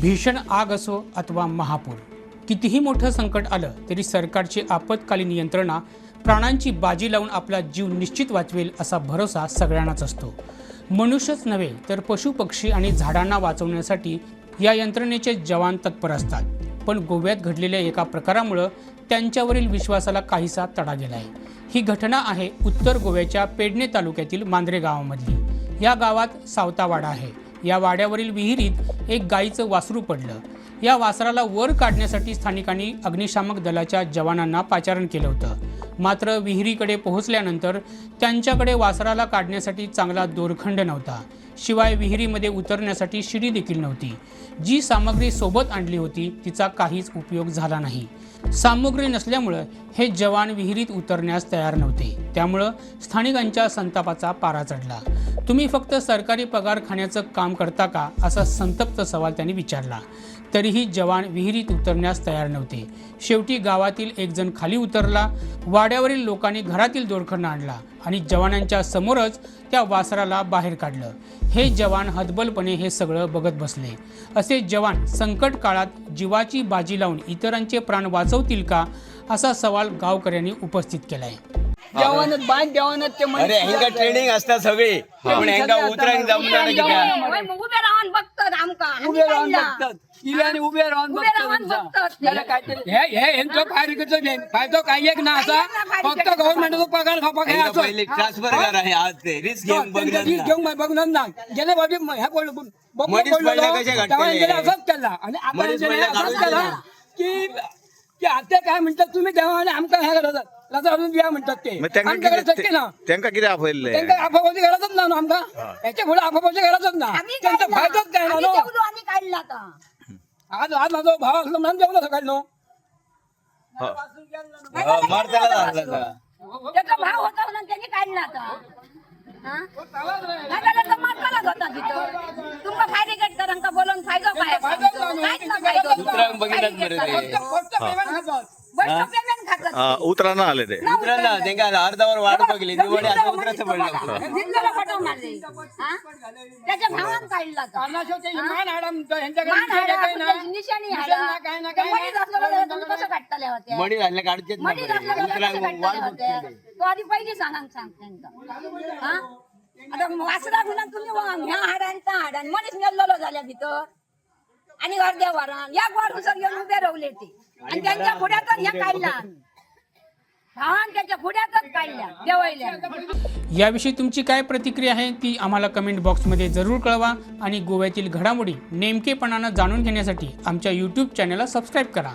भीषण आग असो अथवा महापूर कितीही मोठं संकट आलं तरी सरकारची आपत्कालीन यंत्रणा प्राणांची बाजी लावून आपला जीव निश्चित वाचवेल असा भरोसा सगळ्यांनाच असतो. मनुष्यच नव्हे तर पशु पक्षी आणि झाडांना वाचवण्यासाठी या यंत्रणेचे जवान तत्पर असतात. पण गोव्यात घडलेल्या एका प्रकारामुळं त्यांच्यावरील विश्वासाला काहीसा तडा गेला आहे ही घटना आहे उत्तर गोव्याच्या पेडणे तालुक्यातील मांद्रे गावामधली. या गावात सावतावाडा आहे. या वाड्यावरील विहिरीत एक गाईचं वासरू पडलं. या वासराला वर काढण्यासाठी स्थानिकांनी अग्निशामक दलाच्या जवानांना पाचारण केलं होतं. मात्र विहिरीकडे पोहोचल्यानंतर त्यांच्याकडे वासराला काढण्यासाठी चांगला दोरखंड नव्हता. शिवाय विहिरीमध्ये उतरण्यासाठी शिडी देखील नव्हती. जी सामग्री सोबत आणली होती तिचा काहीच उपयोग झाला नाही. सामग्री नसल्यामुळं हे जवान विहिरीत उतरण्यास तयार नव्हते. त्यामुळं स्थानिकांच्या संतापाचा पारा चढला. तुम्ही फक्त सरकारी पगार खाण्याचं काम करता का? असा संतप्त सवाल त्यांनी विचारला. तरीही जवान विहिरीत उतरण्यास तयार नव्हते. शेवटी गावातील एक जण खाली उतरला वाड्यावरील लोकांनी घरातील दोरखंड आणला आणि जवानांच्या समोरच त्या वासराला बाहेर काढलं. हे जवान हतबलपणे हे सगळं बघत बसले. असे जवान संकट काळात जीवाची बाजी लावून इतरांचे प्राण वाचवतील का? असा सवाल गावकऱ्यांनी उपस्थित केला आहे देवानच बांध देवानच ते अरे ट्रेनिंग असता सगळी. पण उतरांक जाऊन जाणं कित्याक? होय, मग उभे राहून बघतात आमका आम्ही उभे राहून. बघतात. इल्याने उभे राहून उभे राहून बघतात बघतात. त्याला काहीतरी हे हे यांचं फायरिकचं नाही. फायदा काही एक ना असा. फक्त गव्हर्नमेंटचा पगार खापा काय हेंका असं. पहिले ट्रान्सफर करा हे? आज ते. रिस्क घेऊन त्यांच्या बघणार ना. घेऊन बघणार ना. गेले बाबी ह्या बोल बघून मनीस बोललो पहिला ना, कशा घातलेले? तेव्हा यांच्याने असंच केला आणि आता मनीस यांच्याने पहिला असंच काढून केला दिला. की की आता काय म्हणतात तुम्ही देवाने आमका ह्या करतात लता अजून बिया म्हणतात ते मग त्यांना आमच्याकडे किती- शक्य ना त्यांना किती आपले त्यांना आफाबाजी गरजच ना आमका याच्यापुढे आफाबाजी गरजच ना आम्ही त्यांचा काढला. फायदाच काय ना आम्ही नो. जेवलो आणि काढला आता आज आज माझा भाव असला म्हणून जेवलं सकाळी नो हा, मारताना लागला का? त्याचा भाव होता म्हणून त्यांनी काढला आता हा? नाही तर तो मारतानाच होता तिथं फायदे बोलून फायदा काय काहीच ना फायदा. उतराक बघितलाच बरं ते. फक्त फक्त पेमेंट खातात. बस तो payment खातात. उतराना आले ते. उतरा ना त्यांका अर्धावर वाट बघली दिवाळी आता उतरायचं पडलं मारले. त्याच्या भावानं काढला मान निशाणा काय ना, काय कसं? मडी तर कसं तो आधी पहिली सांगा सांग त्यांचा हा? आता वासरा गुन्हा तुम्ही वा- ह्या हाडान मनीस मेल्लेलो झाल्या भीतर आणि अर्ध्या वारान या वारून सगळे उभे रावले ते. आणि त्यांच्या पुढ्यातच ह्या काढला भावान त्याच्या पुढ्यातच काढल्या. देवळल्या याविषयी तुमची काय प्रतिक्रिया आहे ती आम्हाला कमेंट बॉक्समध्ये जरूर कळवा आणि गोव्यातील घडामोडी नेमकेपणानं जाणून घेण्यासाठी आमच्या यूट्यूब चॅनलला सबस्क्राईब करा.